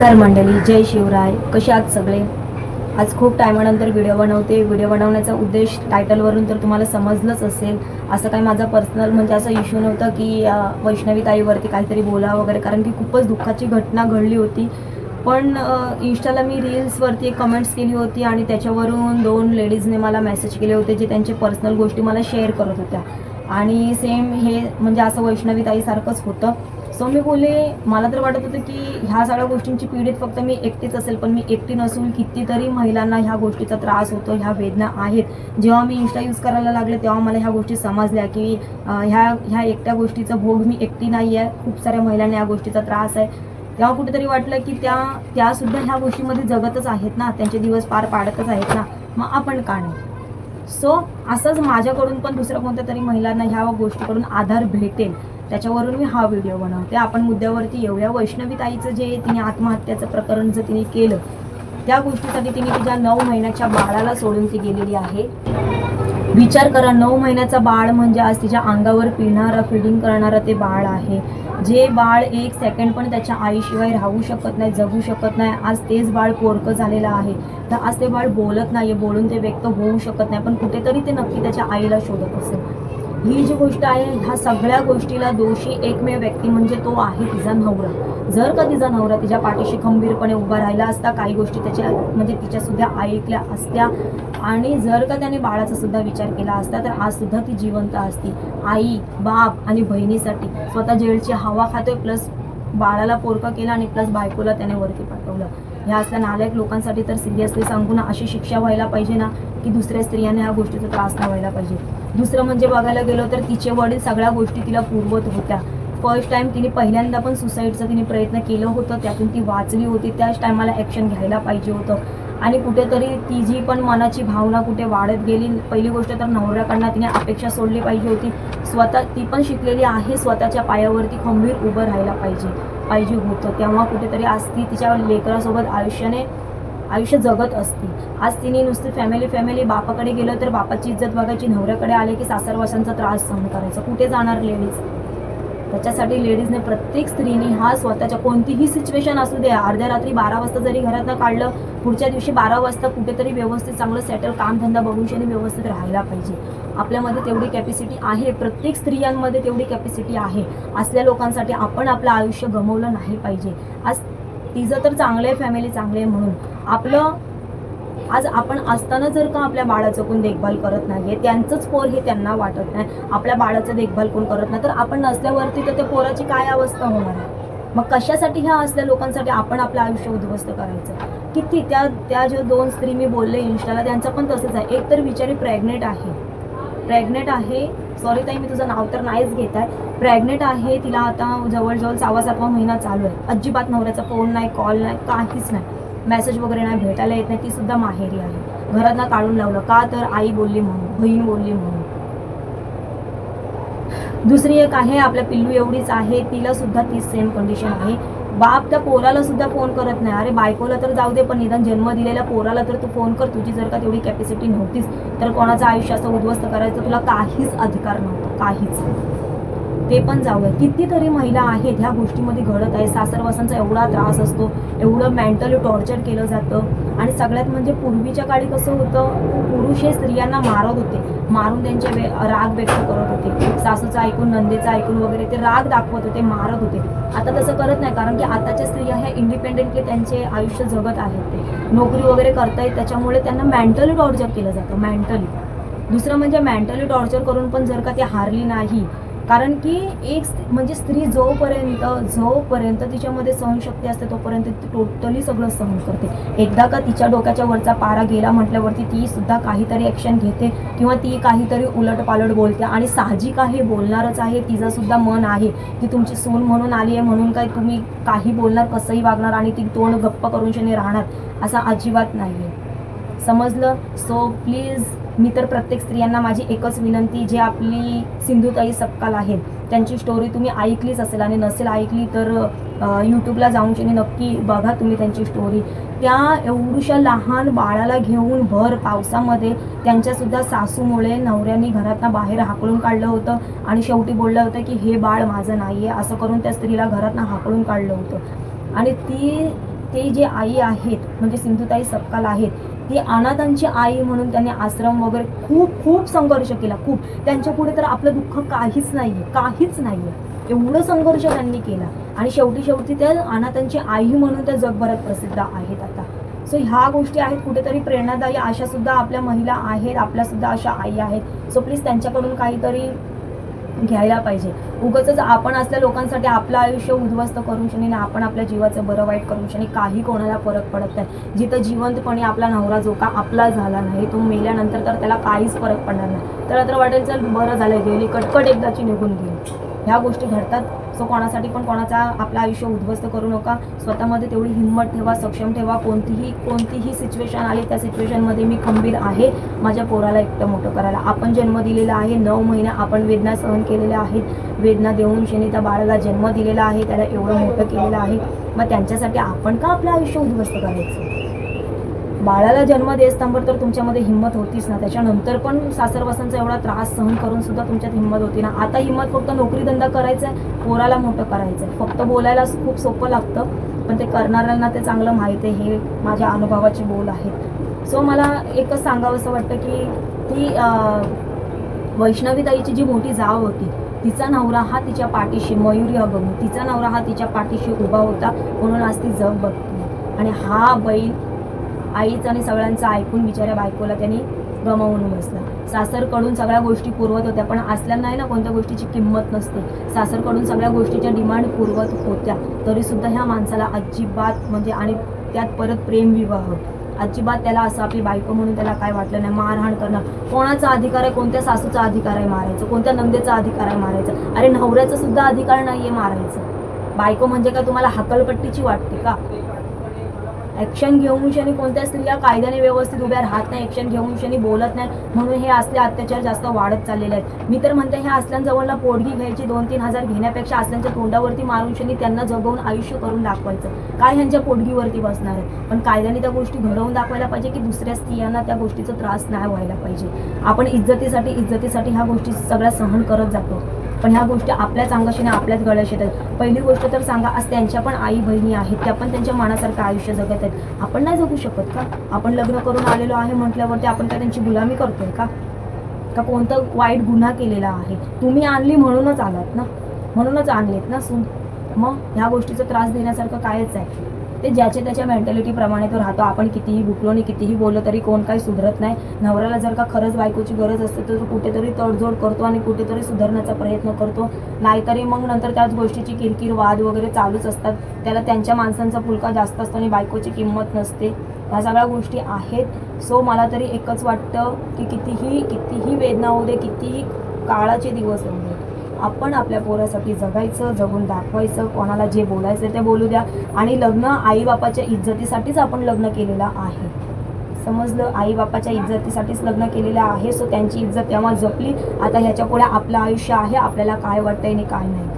नमस्कार मंडळी जय शिवराय. कसे आहात सगळे? आज खूप टायमानंतर व्हिडिओ बनवते. व्हिडिओ बनवण्याचा उद्देश टायटलवरून तर तुम्हाला समजलंच असेल. असं काही माझा पर्सनल म्हणजे असा इश्यू नव्हता की वैष्णवी ताईवरती काहीतरी बोला वगैरे कारण की खूपच दुःखाची घटना घडली होती. पण इंस्टाला मी रील्सवरती एक कमेंट्स केली होती आणि त्याच्यावरून दोन लेडीजने मला मेसेज केले होते जे त्यांचे पर्सनल गोष्टी मला शेअर करत होत्या. आणि सेम हे म्हणजे असं वैष्णवी ताईसारखंच होतं. सो मी बोलले मला तर वाटत होतं की ह्या सगळ्या गोष्टींची पीडित फक्त मी एकटीच असेल पण मी एकटी नसून कितीतरी महिलांना ह्या गोष्टीचा त्रास होतो ह्या वेदना आहेत. जेव्हा मी इन्स्टा यूज करायला लागले तेव्हा मला ह्या गोष्टी समजल्या की ह्या ह्या एकट्या गोष्टीचा भोग मी एकटी नाही आहे. खूप साऱ्या महिलांना या गोष्टीचा त्रास आहे. तेव्हा कुठेतरी वाटलं की त्या त्यासुद्धा ह्या गोष्टीमध्ये जगतच आहेत ना. त्यांचे दिवस पार पाडतच आहेत ना. मग आपण का नाही? सो असंच माझ्याकडून पण दुसऱ्या कोणत्या तरी महिलांना ह्या गोष्टीकडून आधार भेटेल. त्याच्यावरून मी हा व्हिडिओ बनवते. आपण मुद्द्यावरती येऊया. वैष्णवी ताईचं जे तिने आत्महत्याचं प्रकरण जर तिने केलं त्या गोष्टीसाठी तिने तिच्या नऊ महिन्याच्या बाळाला सोडून ती गेलेली आहे. विचार करा नऊ महिन्याचा बाळ म्हणजे आज तिच्या अंगावर पिणारं फिडिंग करणारं ते बाळ आहे. जे बाळ एक सेकंड पण त्याच्या आईशिवाय राहू शकत नाही जगू शकत नाही आज तेच बाळ पोरकं झालेलं आहे. तर आज ते बाळ बोलत नाही बोलून ते व्यक्त होऊ शकत नाही पण कुठेतरी ते नक्की त्याच्या आईला शोधत असेल. ही जी गोष्ट आहे ह्या सगळ्या गोष्टीला दोषी एकमेव व्यक्ती म्हणजे तो आहे तिचा नवरा. जर का तिचा नवरा तिच्या पाठीशी खंबीरपणे उभा राहिला असता काही गोष्टी त्याच्या म्हणजे तिच्या सुद्धा ऐकल्या असत्या. आणि जर का त्याने बाळाचा सुद्धा विचार केला असता तर आज सुद्धा ती जिवंत असती. आई बाप आणि बहिणीसाठी स्वतः जेलची हवा खातोय प्लस बाळाला पोरका केला आणि प्लस बायकोला त्याने वरती पाठवलं. ह्या असल्या नालायक लोकांसाठी तर सिरियसली सांगू ना अशी शिक्षा व्हायला पाहिजे ना की दुसऱ्या स्त्रियांना ह्या गोष्टीचा त्रास न व्हायला पाहिजे. दुसरं म्हणजे बघायला गेलो तर तिचे वडील सगळ्या गोष्टी तिला पुरवत होत्या. फर्स्ट टाइम तिने पहिल्यांदा पण सुसाईडचा तिने प्रयत्न केलं होतं. त्यातून ती वाचली होती. त्याच टायमाला ॲक्शन घ्यायला पाहिजे होतं. आणि कुठेतरी तिची पण मनाची भावना कुठे वाढत गेली पहिली गोष्ट तर नवऱ्याकडनं तिने अपेक्षा सोडली पाहिजे होती. स्वतः ती पण शिकलेली आहे. स्वतःच्या पायावरती खंबीर उभं राहायला पाहिजे पाहिजे होतं. तेव्हा कुठेतरी आज ती तिच्या लेकरासोबत आयुष्याने आयुष्य जगत असते. आज तिने नुसती फॅमिली फॅमिली बापाकडे गेलं तर बापाची इज्जत बघायची नवऱ्याकडे आले की सासरवाशांचा त्रास सहन करायचा. कुठे जाणार लेडीज त्याच्यासाठी लेडीजने प्रत्येक स्त्रीने हा स्वतःच्या कोणतीही सिच्युएशन असू दे अर्ध्या रात्री बारा वाजता जरी घरातनं काढलं पुढच्या दिवशी बारा वाजता कुठेतरी व्यवस्थित चांगलं सेटल कामधंदा बघून आणि व्यवस्थित राहायला पाहिजे. आपल्यामध्ये तेवढी कॅपॅसिटी आहे. प्रत्येक स्त्रियांमध्ये तेवढी कॅपॅसिटी आहे. असल्या लोकांसाठी आपण आपलं आयुष्य गमवलं नाही पाहिजे. आज तिचं तर चांगलं आहे फॅमिली चांगली आहे म्हणून. आपलं आज आपण असताना जर का आपल्या बाळाचं कोण देखभाल करत नाहीये त्यांचंच पोर हे त्यांना वाटत नाही. आपल्या बाळाचं देखभाल कोण करत नाही तर आपण नसल्यावरती तर त्या पोराची काय अवस्था होणार आहे? मग कशासाठी ह्या असल्या लोकांसाठी आपण आपलं आयुष्य उद्ध्वस्त करायचं? किती? त्या त्या ज्या दोन स्त्री मी बोलले इन्स्टाला त्यांचं पण तसंच आहे. एक तर बिचारी प्रेग्नेंट आहे. प्रेग्नेंट आहे. सॉरी ताई मी तुझं नाव तर नाहीच घेत आहे. प्रेग्नेंट आहे तिला आता जवळजवळ सहावा सातवा महिना चालू आहे. अजिबात नवऱ्याचा फोन नाही कॉल नाही काहीच नाही. मेसेज वगैरे नाही भेटायला येत नाही. ती सुद्धा माहेरी आहे. घरातनं काढून लावलं. का तर आई बोलली म्हणून बहीण बोलली म्हणून. दुसरी एक आहे आपल्या पिल्लू एवढीच आहे. तिला सुद्धा तीच सेम कंडिशन आहे. बाप त्या पोराला सुद्धा फोन करत नाही. अरे बायकोला तर जाऊ दे पण निदान जन्म दिलेल्या पोराला तर तू फोन कर. तुझी जर का तेवढी कॅपॅसिटी नव्हतीच तर कोणाचं आयुष्य असं उद्ध्वस्त करायचं? तुला काहीच अधिकार नव्हता. काहीच. ते पण जाऊया. कितीतरी महिला आहेत ह्या गोष्टीमध्ये घडत आहे. सासरवासांचा एवढा त्रास असतो एवढं मेंटली टॉर्चर केलं जातं. आणि सगळ्यात म्हणजे पूर्वीच्या काळी कसं होतं पुरुष हे स्त्रियांना मारत होते. मारून त्यांचे वे राग व्यक्त करत होते. सासूचं ऐकून नंदेचा ऐकून वगैरे ते राग दाखवत होते मारत होते. आता तसं करत नाही कारण की आताच्या स्त्रिया ह्या इंडिपेंडेंटली त्यांचे आयुष्य जगत आहेत ते. नोकरी वगैरे करतायत त्याच्यामुळे त्यांना मेंटली टॉर्चर केलं जातं मेंटली दुसरं म्हणजे मेंटली टॉर्चर करून पण जर का ती हारली नाही कारण की एक म्हणजे स्त्री जोपर्यंत जोपर्यंत तिच्यामध्ये सहनशक्ती असते तोपर्यंत ती टोटली सगळं सहन करते. एकदा का तिच्या डोक्याच्या वरचा पारा गेला म्हटल्यावरती ती सुद्धा काहीतरी ॲक्शन घेते किंवा ती काहीतरी उलट पालट बोलते. आणि साहजिक आहे बोलणारच आहे तिचं सुद्धा मन आहे ती तुमची सून म्हणून आली आहे म्हणून काय तुम्ही काही बोलणार कसंही वागणार आणि ती तोंड गप्प करून शनी राहणार असा अजिबात नाही आहे समजलं? सो प्लीज मी तर प्रत्येक स्त्रियांना माझी एकच विनंती जे आपली सिंधुताई सपकाल आहेत त्यांची स्टोरी तुम्ही ऐकलीच असेल आणि नसेल ऐकली तर यूट्यूबला जाऊन तुम्ही नक्की बघा तुम्ही त्यांची स्टोरी त्या एवढ्याशा लहान बाळाला घेऊन भर पावसामध्ये त्यांच्यासुद्धा सासूमुळे नवऱ्याने घरातनं बाहेर हाकलून काढलं होतं आणि शेवटी बोललं होतं की हे बाळ माझं नाही आहे असं करून त्या स्त्रीला घरातनं हाकलून काढलं होतं. आणि ती ते जे आई आहेत म्हणजे सिंधुताई सपकाल आहेत ती अनाथांची आई म्हणून त्यांनी आश्रम वगैरे खूप खूप संघर्ष केला खूप. त्यांच्या पुढे तर आपलं दुःख काहीच नाही आहे काहीच नाही आहे एवढं संघर्ष त्यांनी केला. आणि शेवटी शेवटी त्या अनाथांची आई म्हणून त्या जगभरात प्रसिद्ध आहेत आता. सो ह्या गोष्टी आहेत कुठेतरी प्रेरणादायी अशा सुद्धा आपल्या महिला आहेत आपल्या सुद्धा अशा आई आहेत. सो प्लीज त्यांच्याकडून काहीतरी घ्यायला पाहिजे. उगच आपण असल्या लोकांसाठी आपलं आयुष्य उद्ध्वस्त करून शनी आपण आपल्या जीवाचं बरं वाईट करून शनी काही कोणाला फरक पडत नाही. जिथं जिवंतपणे आपला नवरा जो का आपला झाला नाही तो मेल्यानंतर तर त्याला काहीच फरक पडणार नाही. त्याला तर वाटेल चल बरं झालं गेली कटकट एकदाची निघून गेली. ह्या गोष्टी घडतात. सो कोणासाठी पण कोणाचा आपलं आयुष्य उद्ध्वस्त करू नका. स्वतःमध्ये तेवढी हिंमत ठेवा सक्षम ठेवा. कोणतीही कोणतीही सिच्युएशन आली त्या सिच्युएशनमध्ये मी खंबीर आहे. माझ्या पोराला एकटं मोठं करायला. आपण जन्म दिलेला आहे. नऊ महिने आपण वेदना सहन केलेल्या आहेत. वेदना देऊन शनी त्या बाळाला जन्म दिलेला आहे. त्याला एवढं मोठं केलेलं आहे. मग त्यांच्यासाठी आपण का आपलं आयुष्य उद्ध्वस्त करायचं? बाळाला जन्म देसतांबर तर तुमच्यामध्ये हिंमत होतीच ना. त्याच्यानंतर पण सासरवासांचा एवढा त्रास सहन करून सुद्धा तुमच्यात हिंमत होती ना. आता हिंमत फक्त नोकरी धंदा करायचा आहे पोराला मोठं करायचं आहे फक्त बोलायला खूप सोपं लागतं पण ते करणाऱ्यांना ते चांगलं माहीत आहे. हे माझ्या अनुभवाचे बोल आहेत. सो मला एकच सांगावंसं वाटतं की ती वैष्णवीताईची वैष्णवी ताईची जी मोठी जाव होती तिचा नवरा हा तिच्या पाठीशी मयुरी अगमू तिचा नवरा हा तिच्या पाठीशी उभा होता म्हणून आज ती जग बघते. आणि हा बैल आईचं आणि सगळ्यांचं ऐकून बिचाऱ्या बायकोला त्यांनी गमावून बसला. सासरकडून सगळ्या गोष्टी पुरवत होत्या पण असल्यांना ना कोणत्या गोष्टीची किंमत नसते. सासरकडून सगळ्या गोष्टीच्या डिमांड पुरवत होत्या. तरीसुद्धा ह्या माणसाला अजिबात म्हणजे आणि त्यात परत प्रेमविवाह अजिबात त्याला असं आपली बायको म्हणून त्याला काय वाटलं नाही मारहाण करणं. कोणाचा अधिकार आहे कोणत्या सासूचा अधिकार आहे मारायचं कोणत्या नंदेचा अधिकार आहे मारायचं? अरे नवऱ्याचा सुद्धा अधिकार नाही आहे मारायचं. बायको म्हणजे काय तुम्हाला हकलपट्टीची वाटते का? ॲक्शन घेऊन शनी कोणत्या स्त्रिया कायद्याने व्यवस्थित उभ्या राहत नाही ॲक्शन घेऊन शनी बोलत नाही म्हणून हे असले अत्याचार जास्त वाढत चाललेले आहेत. मी तर म्हणते हे असल्यांजवळला पोटगी घ्यायची दोन तीन हजार घेण्यापेक्षा असल्यांच्या तोंडावरती मारून शनी त्यांना जगवून आयुष्य करून दाखवायचं. काय ह्यांच्या पोटगीवरती बसणार आहे? पण कायद्याने त्या गोष्टी घडवून दाखवायला पाहिजे की दुसऱ्या स्त्रियांना त्या गोष्टीचा त्रास नाही व्हायला पाहिजे. आपण इज्जतीसाठी इज्जतीसाठी ह्या गोष्टी सगळ्या सहन करत जातो. पण ह्या गोष्टी आपल्याच अंगाशीने आपल्याच गळ्याशी येतात पहिली गोष्ट तर सांगा आज त्यांच्या पण आई बहिणी आहेत त्या पण त्यांच्या मनासारखं आयुष्य जगत आहेत. आपण नाही जगू शकत का? आपण लग्न करून आलेलो आहे म्हटल्यावरती आपण काय त्यांची गुलामी करतोय का? का कोणता वाईट गुन्हा केलेला आहे? तुम्ही आणली म्हणूनच आलात ना? म्हणूनच आणलेत ना सून? मग ह्या गोष्टीचा त्रास देण्यासारखं कायच आहे? ते ज्याच्या त्याच्या मेंटॅलिटीप्रमाणे तो राहतो. आपण कितीही भुकलो नाही कितीही बोललो तरी कोण काही सुधरत नाही. नवऱ्याला जर का खरंच बायकोची गरज असते तर तो कुठेतरी तडजोड करतो आणि कुठेतरी सुधारण्याचा प्रयत्न करतो. नाहीतरी मग नंतर त्याच गोष्टीची किरकिर वाद वगैरे चालूच असतात. त्याला त्यांच्या माणसांचा पुलका जास्त असतो आणि बायकोची किंमत नसते. ह्या सगळ्या गोष्टी आहेत. सो मला तरी एकच वाटतं की कितीही कितीही वेदना होऊ दे कितीही काळाचे दिवस होऊ दे आपण आपल्या पोरासाठी जगायचं जगून दाखवायचं कोणाला जे बोलायचं ते बोलू द्या. आणि लग्न आईबापाच्या इज्जतीसाठीच आपण लग्न केलेलं आहे. समजलं? आईबापाच्या इज्जतीसाठीच लग्न केलेलं आहे सो त्यांची इज्जत तेव्हा जपली. आता ह्याच्या पुढे आपलं आयुष्य आहे आपल्याला काय वाटतंय आणि काय नाही.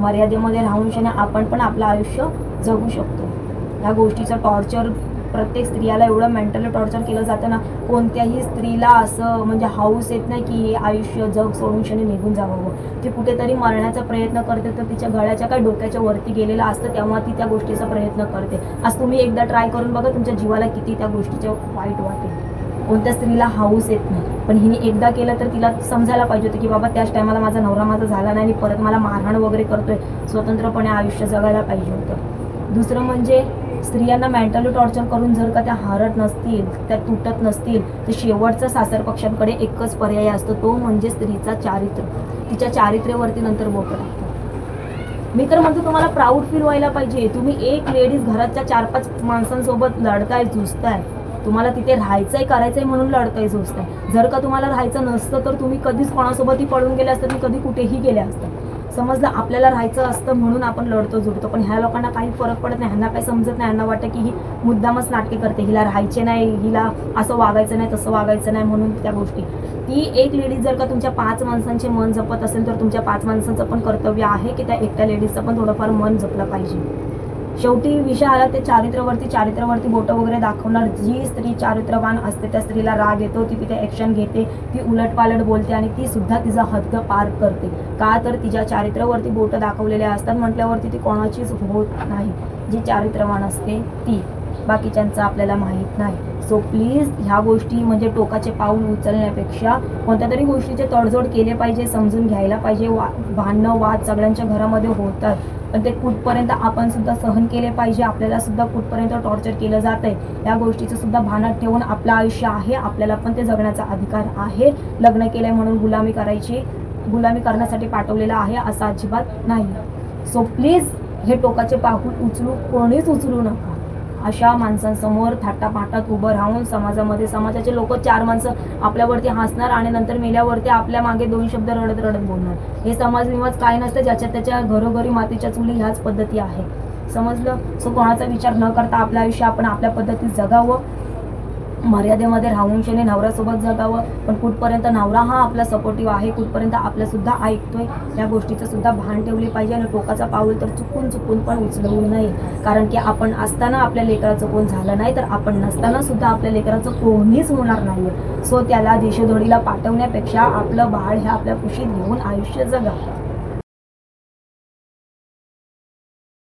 मर्यादेमध्ये राहून आपण पण आपलं आयुष्य जगू शकतो. ह्या गोष्टीचं टॉर्चर प्रत्येक स्त्रियाला एवढं मेंटली टॉर्चर केलं जातं ना कोणत्याही स्त्रीला असं म्हणजे हाऊस येत नाही की हे आयुष्य जग सोडून शनी निघून जावं ती कुठेतरी मरण्याचा प्रयत्न करते तर तिच्या गळ्याच्या काय डोक्याच्या वरती गेलेलं असतं तेव्हा ती त्या गोष्टीचा प्रयत्न करते. आज तुम्ही एकदा ट्राय करून बघा तुमच्या जीवाला किती त्या गोष्टीच्या वाईट वाटेल. कोणत्या स्त्रीला हाऊस येत नाही. पण हिने एकदा केलं तर तिला समजायला पाहिजे होतं की बाबा त्याच टायमाला माझा नवरा माझा झाला नाही आणि परत मला मारहाण वगैरे करतोय. स्वतंत्रपणे आयुष्य जगायला पाहिजे होतं. दुसरं म्हणजे स्त्रियांना मेंटली टॉर्चर करून जर का त्या हारत नसतील त्या तुटत नसतील तर शेवटचा सासर पक्षांकडे एकच पर्याय असतो तो म्हणजे स्त्रीचा चारित्र्य तिच्या चारित्र्यावरती नंतर बोट लागतं. मी तर म्हणतो तुम्हाला प्राऊड फील व्हायला पाहिजे. तुम्ही एक लेडीज घराच्या चार पाच माणसांसोबत लढताय झुजताय. तुम्हाला तिथे राहायचंय करायचंय म्हणून लढताय झुजताय. जर का तुम्हाला राहायचं नसतं तर तुम्ही कधीच कोणासोबतही पळून गेले असतात कधी कुठेही गेले असतात समजलं आपल्याला राहायचं असतं म्हणून आपण लढतो जुडतो पण ह्या लोकांना काही फरक पडत नाही. ह्यांना काही समजत नाही. ह्यांना वाटतं की ही मुद्दामच नाटके करते. हिला राहायचे नाही हिला असं वागायचं नाही तसं वागायचं नाही म्हणून त्या गोष्टी. ती एक लेडीज जर का तुमच्या पाच माणसांचे मन जपत असेल तर तुमच्या पाच माणसांचं पण कर्तव्य आहे की त्या एकट्या लेडीजचं पण थोडंफार मन जपलं पाहिजे. शेवटी विषय आला ते चारित्र्यवरती चारित्र्यवरती बोटं वगैरे दाखवणार. जी स्त्री चारित्र्यवान असते त्या स्त्रीला राग येतो ती तिथे ॲक्शन घेते ती उलटपालट बोलते आणि ती सुद्धा तिचा हद्द पार करते. का तर तिच्या चारित्र्यावरती बोटं दाखवलेले असतात म्हटल्यावरती ती कोणाचीच होत नाही. जी चारित्र्यवान असते ती. बाकीच्यांचं आपल्याला माहीत नाही. सो प्लीज ह्या गोष्टी म्हणजे टोकाचे पाऊल उचलण्यापेक्षा कोणत्या तरी गोष्टीचे तडजोड केले पाहिजे समजून घ्यायला पाहिजे. वा भांडणं वाद सगळ्यांच्या घरामध्ये होतात. पण ते कुठपर्यंत आपण सुद्धा सहन केले पाहिजे आपल्याला सुद्धा कुठपर्यंत टॉर्चर केलं जात आहे या गोष्टीचं सुद्धा भानात ठेवून आपलं आयुष्य आहे आपल्याला पण ते जगण्याचा अधिकार आहे. लग्न केलंय म्हणून गुलामी करायची गुलामी करण्यासाठी पाठवलेलं आहे असं अजिबात नाही. सो प्लीज हे टोकाचे पाहून उचलू कोणीच उचलू नका. अशा माणसांसमोर थाटापाटात उभं राहून समाजामध्ये समाजाचे लोक चार माणसं आपल्यावरती हसणार आणि नंतर मेल्यावरती आपल्या मागे दोन शब्द रडत रडत बोलणार. हे समाज विमाज काय नसतं ज्याच्या त्याच्या घरोघरी मातीच्या चुली ह्याच पद्धती आहे. समजलं? सो कोणाचा विचार न करता आपलं आयुष्य आपण आपल्या पद्धतीत जगावं. मर्यादेमध्ये राहून शनी नवऱ्यासोबत जगावं पण कुठपर्यंत नवरा हा आपला सपोर्टिव्ह आहे कुठपर्यंत आपल्यासुद्धा ऐकतोय या गोष्टीचं सुद्धा भान ठेवली पाहिजे आणि टोकाचा पाऊल तर चुकून चुकून पण उचलवू नये. कारण की आपण असताना आपल्या लेकराचं कोण झालं नाही तर आपण नसताना सुद्धा आपल्या लेकराचं कोणीच होणार नाही सो त्याला दिशेधोडीला पाठवण्यापेक्षा आपलं बाळ हे आपल्या कुशीत घेऊन आयुष्य जगा.